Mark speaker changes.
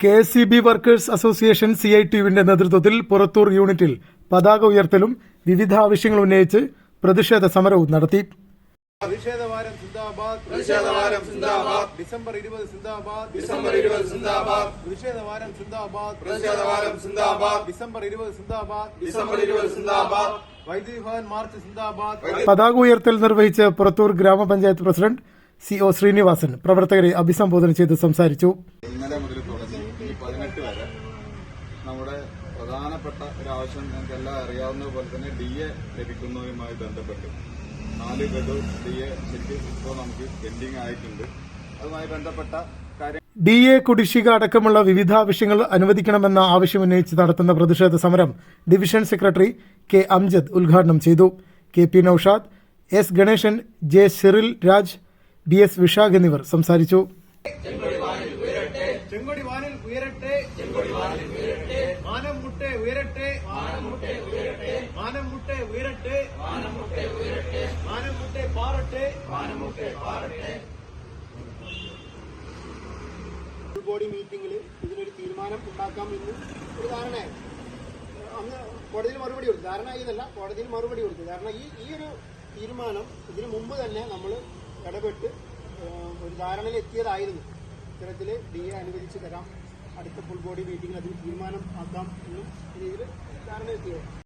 Speaker 1: K S C B workers association C I T യുവിന്റെ നേതൃത്വത്തിൽ പുറത്തൂർ യൂണിറ്റിൽ പതാക ഉയർത്തലും വിവിധ ആവശ്യങ്ങൾ ഉന്നയിച്ച് പ്രതിഷേധ സമരവും നടത്തി.
Speaker 2: പ്രതിഷേധവാരം സിന്ദാബാദ്
Speaker 3: പ്രതിഷേധവാരം സിന്ദാബാദ്
Speaker 2: ഡിസംബർ ഇരുപത് സിന്ദാബാദ്
Speaker 3: ഡിസംബർ ഇരുപത് സിന്ദാബാദ്
Speaker 2: പ്രതിഷേധവാരം സിന്ദാബാദ്
Speaker 3: പ്രതിഷേധവാരം സിന്ദാബാദ്
Speaker 2: ഡിസംബർ ഇരുപത് സിന്ദാബാദ്
Speaker 3: ഡിസംബർ ഇരുപത് സിന്ദാബാദ്.
Speaker 2: വൈദ്യുതി ഭവൻ മാർച്ച് സിന്ദാബാദ്.
Speaker 1: പതാക ഉയർത്തൽ നിർവഹിച്ച് പുറത്തൂർ ഗ്രാമപഞ്ചായത്ത് പ്രസിഡന്റ് സി ഒ ശ്രീനിവാസൻ പ്രവർത്തകരെ അഭിസംബോധന ചെയ്ത് സംസാരിച്ചു.
Speaker 4: ഇന്നലെ മുതൽ തുടങ്ങി. ഈ പതിനെട്ട് വരെ നമ്മുടെ പ്രധാനപ്പെട്ട ഒരു ആവശ്യം നിങ്ങൾക്ക് എല്ലാം അറിയാവുന്നത് പോലെ തന്നെ ഡി എ ലഭിക്കുന്നതുമായി ബന്ധപ്പെട്ട് നാല് ഗഡു ഡി എ ശരിക്കും ഇപ്പോൾ നമുക്ക് പെൻഡിങ് ആയിട്ടുണ്ട്. അതുമായി ബന്ധപ്പെട്ട
Speaker 1: ഡി എ കുടിശ്ശിക അടക്കമുള്ള വിവിധ ആവശ്യങ്ങൾ അനുവദിക്കണമെന്ന ആവശ്യമുന്നയിച്ച് നടത്തുന്ന പ്രതിഷേധ സമരം ഡിവിഷൻ സെക്രട്ടറി കെ അംജദ് ഉദ്ഘാടനം ചെയ്തു. K P Naushad S Ganesan J Cyril Raj B S Vishakh എന്നിവർ സംസാരിച്ചു.
Speaker 2: ചെങ്കൊടി വാനിൽ ഉയരട്ടെ. മാനം മുട്ടെ ഉയരട്ടെ. മാനം മുട്ടെ ഉയരട്ടെ. മാനം മുട്ടെ പാറട്ടെ.
Speaker 5: ഫുൾ ബോഡി മീറ്റിംഗിൽ ഇതിനൊരു തീരുമാനം ഉണ്ടാക്കാം എന്ന് ഒരു ധാരണയായി അന്ന് കോടതിയിൽ മറുപടി കൊടുത്തു. ധാരണ ഇതല്ല കോടതിയിൽ മറുപടി കൊടുത്തു. കാരണം ഈ ഈ ഒരു തീരുമാനം ഇതിനു മുമ്പ് തന്നെ നമ്മൾ ഇടപെട്ട് ഒരു ധാരണയിൽ എത്തിയതായിരുന്നു. ഇത്തരത്തിൽ ഡി എ അനുവദിച്ച് തരാം. അടുത്ത ഫുൾ ബോഡി മീറ്റിംഗിൽ അതിന് തീരുമാനം ആക്കാം എന്നും രീതിയിൽ ധാരണ